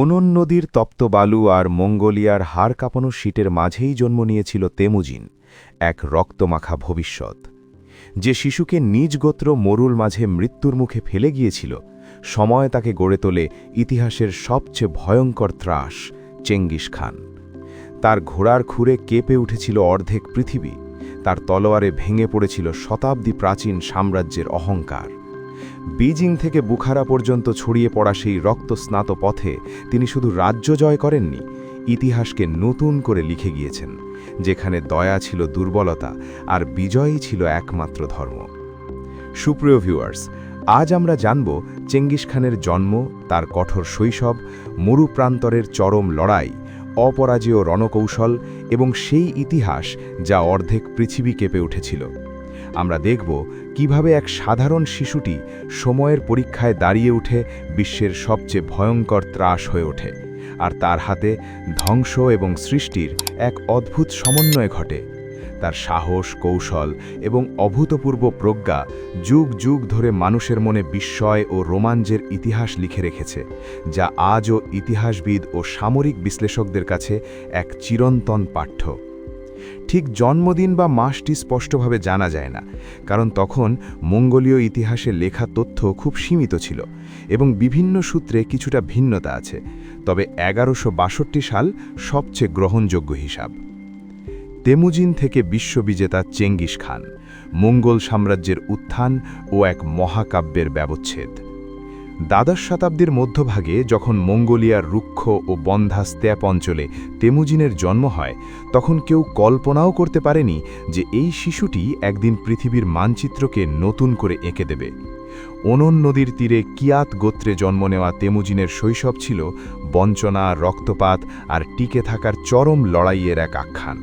ওনন নদীর তপ্ত বালু আর মঙ্গোলিয়ার হাড় কাঁপানো শীতের মাঝেই জন্ম নিয়েছিল তেমুজিন, এক রক্তমাখা ভবিষ্যৎ। যে শিশুকে নিজ গোত্র মরুল মাঝে মৃত্যুর মুখে ফেলে গিয়েছিল, সময় তাকে গড়ে তোলে ইতিহাসের সবচেয়ে ভয়ঙ্কর ত্রাস, চেঙ্গিস খান। তার ঘোড়ার খুঁড়ে কেঁপে উঠেছিল অর্ধেক পৃথিবী, তার তলোয়ারে ভেঙে পড়েছিল শতাব্দী প্রাচীন সাম্রাজ্যের অহংকার। বেজিং থেকে বুখারা পর্যন্ত ছড়িয়ে পড়া সেই রক্তস্নাত পথে তিনি শুধু রাজ্য জয় করেননি, ইতিহাসকে নতুন করে লিখে গিয়েছেন, যেখানে দয়া ছিল দুর্বলতা আর বিজয়ই ছিল একমাত্র ধর্ম। সুপ্রিয় ভিউয়ার্স আজ আমরা জানব চেঙ্গিস খানের জন্ম, তার কঠোর শৈশব মরুপ্রান্তরের চরম লড়াই, অপরাজেয় রণকৌশল এবং সেই ইতিহাস যা অর্ধেক পৃথিবী কেঁপে উঠেছিল। আমরা দেখব কীভাবে এক সাধারণ শিশুটি সময়ের পরীক্ষায় দাঁড়িয়ে উঠে বিশ্বের সবচেয়ে ভয়ঙ্কর ত্রাস হয়ে ওঠে, আর তার হাতে ধ্বংস এবং সৃষ্টির এক অদ্ভুত সমন্বয় ঘটে। তার সাহস, কৌশল এবং অভূতপূর্ব প্রজ্ঞা যুগ যুগ ধরে মানুষের মনে বিস্ময় ও রোমাঞ্চের ইতিহাস লিখে রেখেছে, যা আজও ইতিহাসবিদ ও সামরিক বিশ্লেষকদের কাছে এক চিরন্তন পাঠ্য। ঠিক জন্মদিন বা মাসটি স্পষ্টভাবে জানা যায় না, কারণ তখন মঙ্গোলীয় ইতিহাসে লেখা তথ্য খুব সীমিত ছিল এবং বিভিন্ন সূত্রে কিছুটা ভিন্নতা আছে, তবে এগারোশো সাল সবচেয়ে গ্রহণযোগ্য হিসাব। তেমুজিন থেকে বিশ্ববিজেতা চেঙ্গিস খান, মঙ্গল সাম্রাজ্যের উত্থান ও এক মহাকাব্যের ব্যবচ্ছেদ। দ্বাদশ শতাব্দীর মধ্যভাগে যখন মঙ্গোলিয়ার রুক্ষ ও বন্ধা স্ত্যাপ অঞ্চলে তেমুজিনের জন্ম হয়, তখন কেউ কল্পনাও করতে পারেনি যে এই শিশুটি একদিন পৃথিবীর মানচিত্রকে নতুন করে এঁকে দেবে। ওনন নদীর তীরে কিয়াত গোত্রে জন্ম নেওয়া তেমুজিনের শৈশব ছিল বঞ্চনা, রক্তপাত আর টিকে থাকার চরম লড়াইয়ের এক আখ্যান।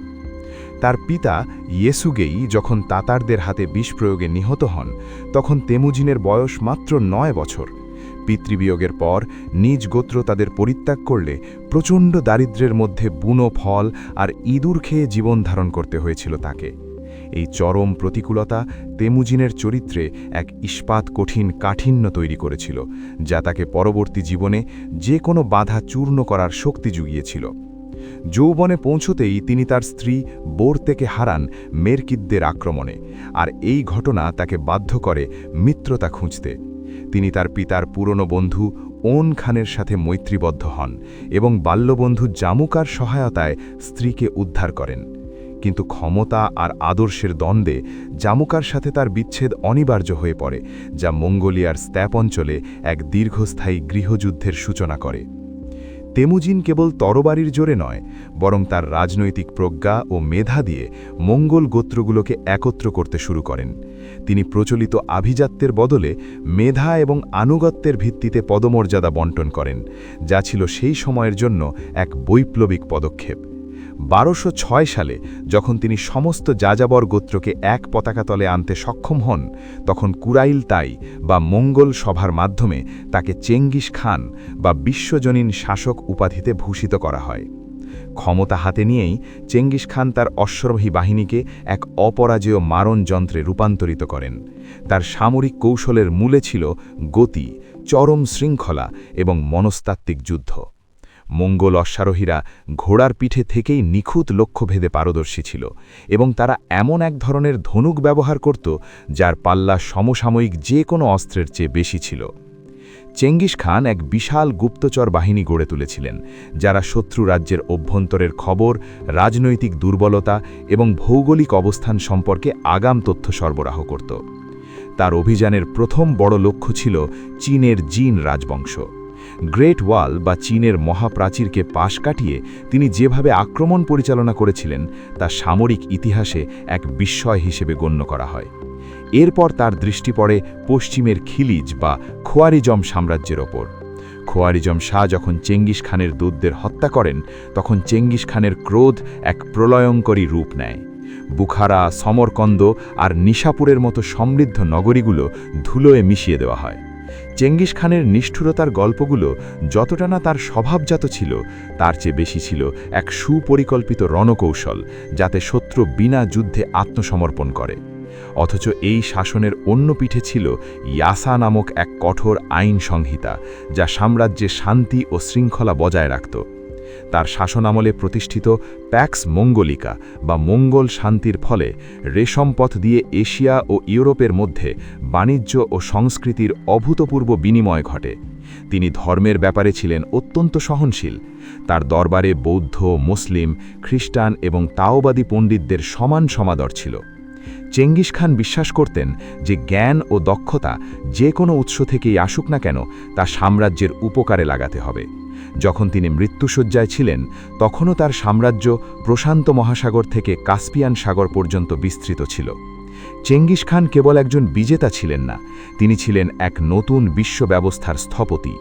তার পিতা ইয়েসুগেই যখন তাতারদের হাতে বিষ প্রয়োগে নিহত হন, তখন তেমুজিনের বয়স মাত্র নয় বছর। পিতৃবিয়োগের পর নিজ গোত্র তাদের পরিত্যাগ করলে প্রচণ্ড দারিদ্র্যের মধ্যে বুনো ফল আর ইঁদুর খেয়ে জীবন ধারণ করতে হয়েছিল তাকে। এই চরম প্রতিকূলতা তেমুজিনের চরিত্রে এক ইস্পাত কঠিন কাঠিন্য তৈরি করেছিল, যা তাকে পরবর্তী জীবনে যে কোনো বাধা চূর্ণ করার শক্তি জুগিয়েছিল। যৌবনে পৌঁছতেই তিনি তার স্ত্রী বোর থেকে হারান মেরকিদ্দের আক্রমণে, আর এই ঘটনা তাকে বাধ্য করে মিত্রতা খুঁজতে। তিনি তার পিতার পুরনো বন্ধু ওন খানের সাথে মৈত্রীবদ্ধ হন এবং বাল্যবন্ধু জামুকার সহায়তায় স্ত্রীকে উদ্ধার করেন। কিন্তু ক্ষমতা আর আদর্শের দ্বন্দ্বে জামুকার সাথে তার বিচ্ছেদ অনিবার্য হয়ে পড়ে, যা মঙ্গোলিয়ার স্ত্যাপ অঞ্চলে এক দীর্ঘস্থায়ী গৃহযুদ্ধের সূচনা করে। তেমুজিন কেবল তরবারির জোরে নয়, বরং তার রাজনৈতিক প্রজ্ঞা ও মেধা দিয়ে মঙ্গল গোত্রগুলোকে একত্র করতে শুরু করেন। তিনি প্রচলিত আভিজাত্যের বদলে মেধা এবং আনুগত্যের ভিত্তিতে পদমর্যাদা বন্টন করেন, যা ছিল সেই সময়ের জন্য এক বৈপ্লবিক পদক্ষেপ। বারোশো ছয় সালে যখন তিনি সমস্ত যাযাবর গোত্রকে এক পতাকা তলে আনতে সক্ষম হন, তখন কুরাইল তাই বা মঙ্গল সভার মাধ্যমে তাকে চেঙ্গিস খান বা বিশ্বজনীন শাসক উপাধিতে ভূষিত করা হয়। ক্ষমতা হাতে নিয়েই চেঙ্গিস খান তার অশ্বরোহী বাহিনীকে এক অপরাজেয় মারণ যন্ত্রে রূপান্তরিত করেন। তার সামরিক কৌশলের মূলে ছিল গতি, চরম শৃঙ্খলা এবং মনস্তাত্ত্বিক যুদ্ধ। মঙ্গল অশ্বারোহীরা ঘোড়ার পিঠে থেকেই নিখুঁত লক্ষ্যভেদে পারদর্শী ছিল এবং তারা এমন এক ধরনের ধনুক ব্যবহার করত যার পাল্লা সমসাময়িক যে কোনো অস্ত্রের চেয়ে বেশি ছিল। চেঙ্গিস খান এক বিশাল গুপ্তচর বাহিনী গড়ে তুলেছিলেন, যারা শত্রু রাজ্যের অভ্যন্তরের খবর, রাজনৈতিক দুর্বলতা এবং ভৌগোলিক অবস্থান সম্পর্কে আগাম তথ্য সরবরাহ করত। তার অভিযানের প্রথম বড় লক্ষ্য ছিল চীনের জিন রাজবংশ। গ্রেট ওয়াল বা চীনের মহাপ্রাচীরকে পাশ কাটিয়ে তিনি যেভাবে আক্রমণ পরিচালনা করেছিলেন, তা সামরিক ইতিহাসে এক বিস্ময় হিসেবে গণ্য করা হয়। এরপর তার দৃষ্টি পড়ে পশ্চিমের খিলিজ বা খোয়ারিজম সাম্রাজ্যের ওপর। খোয়ারিজম শাহ যখন চেঙ্গিস খানের দুধদের হত্যা করেন, তখন চেঙ্গিস খানের ক্রোধ এক প্রলয়ঙ্করী রূপ নেয়। বুখারা, সমরকন্দ আর নিশাপুরের মতো সমৃদ্ধ নগরীগুলো ধুলোয় মিশিয়ে দেওয়া হয়। চেঙ্গিস খানের নিষ্ঠুরতার গল্পগুলো যতটা না তার স্বভাবজাত ছিল, তার চেয়ে বেশি ছিল এক সুপরিকল্পিত রণকৌশল যাতে শত্রু বিনা যুদ্ধে আত্মসমর্পণ করে। অথচ এই শাসনের অন্য পিঠে ছিল ইয়াসা নামক এক কঠোর আইন সংহিতা, যা সাম্রাজ্যে শান্তি ও শৃঙ্খলা বজায় রাখত। তার শাসনামলে প্রতিষ্ঠিত প্যাক্স মঙ্গলিকা বা মঙ্গল শান্তির ফলে রেশম পথ দিয়ে এশিয়া ও ইউরোপের মধ্যে বাণিজ্য ও সংস্কৃতির অভূতপূর্ব বিনিময় ঘটে। তিনি ধর্মের ব্যাপারে ছিলেন অত্যন্ত সহনশীল। তার দরবারে বৌদ্ধ, মুসলিম, খ্রিস্টান এবং তাওবাদী পণ্ডিতদের সমান সমাদর ছিল। চেঙ্গিস খান বিশ্বাস করতেন যে জ্ঞান ও দক্ষতা যে কোনো উৎস থেকেই আসুক না কেন, তা সাম্রাজ্যের উপকারে লাগাতে হবে। যখন তিনি মৃত্যুসজ্জায় ছিলেন, তখনও তার সাম্রাজ্য প্রশান্ত মহাসাগর থেকে কাস্পিয়ান সাগর পর্যন্ত বিস্তৃত ছিল। চেঙ্গিস খান কেবল একজন বিজেতা ছিলেন না, তিনি ছিলেন এক নতুন বিশ্ব ব্যবস্থার স্থপতি।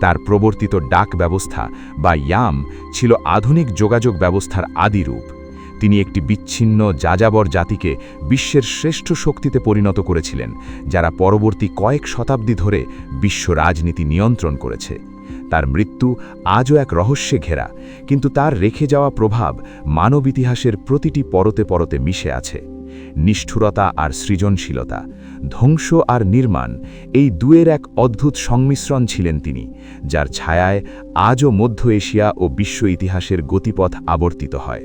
তার প্রবর্তিত ডাক ব্যবস্থা বা ইয়াম ছিল আধুনিক যোগাযোগ ব্যবস্থার আদিরূপ। তিনি একটি বিচ্ছিন্ন যাযাবর জাতিকে বিশ্বের শ্রেষ্ঠ শক্তিতে পরিণত করেছিলেন, যারা পরবর্তী কয়েক শতাব্দী ধরে বিশ্ব রাজনীতি নিয়ন্ত্রণ করেছে। তার মৃত্যু আজও এক রহস্যে ঘেরা, কিন্তু তার রেখে যাওয়া প্রভাব মানব ইতিহাসের প্রতিটি পরতে পরতে মিশে আছে। নিষ্ঠুরতা আর সৃজনশীলতা, ধ্বংস আর নির্মাণ, এই দুয়ের এক অদ্ভুত সংমিশ্রণ ছিলেন তিনি, যার ছায়ায় আজও মধ্য এশিয়া ও বিশ্ব ইতিহাসের গতিপথ আবর্তিত হয়।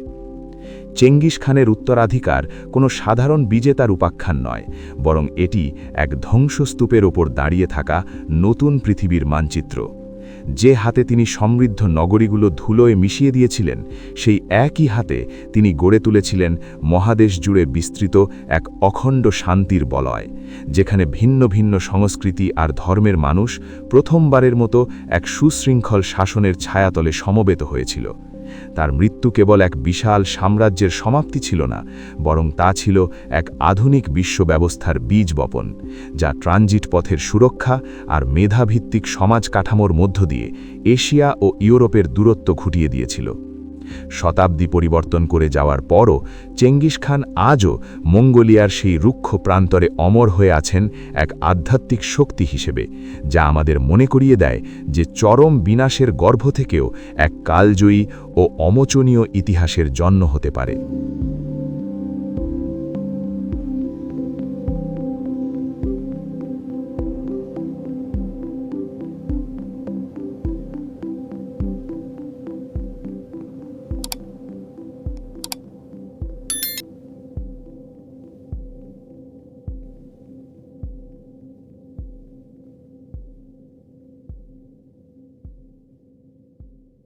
চেঙ্গিস খানের উত্তরাধিকার কোনো সাধারণ বিজেতার উপাখ্যান নয়, বরং এটি এক ধ্বংসস্তূপের ওপর দাঁড়িয়ে থাকা নতুন পৃথিবীর মানচিত্র। যে হাতে তিনি সমৃদ্ধ নগরীগুলো ধুলোয় মিশিয়ে দিয়েছিলেন, সেই একই হাতে তিনি গড়ে তুলেছিলেন মহাদেশ জুড়ে বিস্তৃত এক অখণ্ড শান্তির বলয়, যেখানে ভিন্ন ভিন্ন সংস্কৃতি আর ধর্মের মানুষ প্রথমবারের মতো এক সুশৃঙ্খল শাসনের ছায়াতলে সমবেত হয়েছিল। তার মৃত্যু কেবল এক বিশাল সাম্রাজ্যের সমাপ্তি ছিল না, বরং তা ছিল এক আধুনিক বিশ্ব ব্যবস্থার বীজ বপন, যা ট্রানজিট পথের সুরক্ষা আর মেধাভিত্তিক সমাজ কাঠামোর মধ্য দিয়ে এশিয়া ও ইউরোপের দূরত্ব ঘুটিয়ে দিয়েছিল। শতাব্দী পরিবর্তন করে যাওয়ার পরও চেঙ্গিস খান আজও মঙ্গোলিয়ার সেই রুক্ষ প্রান্তরে অমর হয়ে আছেন এক আধ্যাত্মিক শক্তি হিসেবে, যা আমাদের মনে করিয়ে দেয় যে চরম বিনাশের গর্ভ থেকেও এক কালজয়ী ও অমোচনীয় ইতিহাসের জন্ম হতে পারে।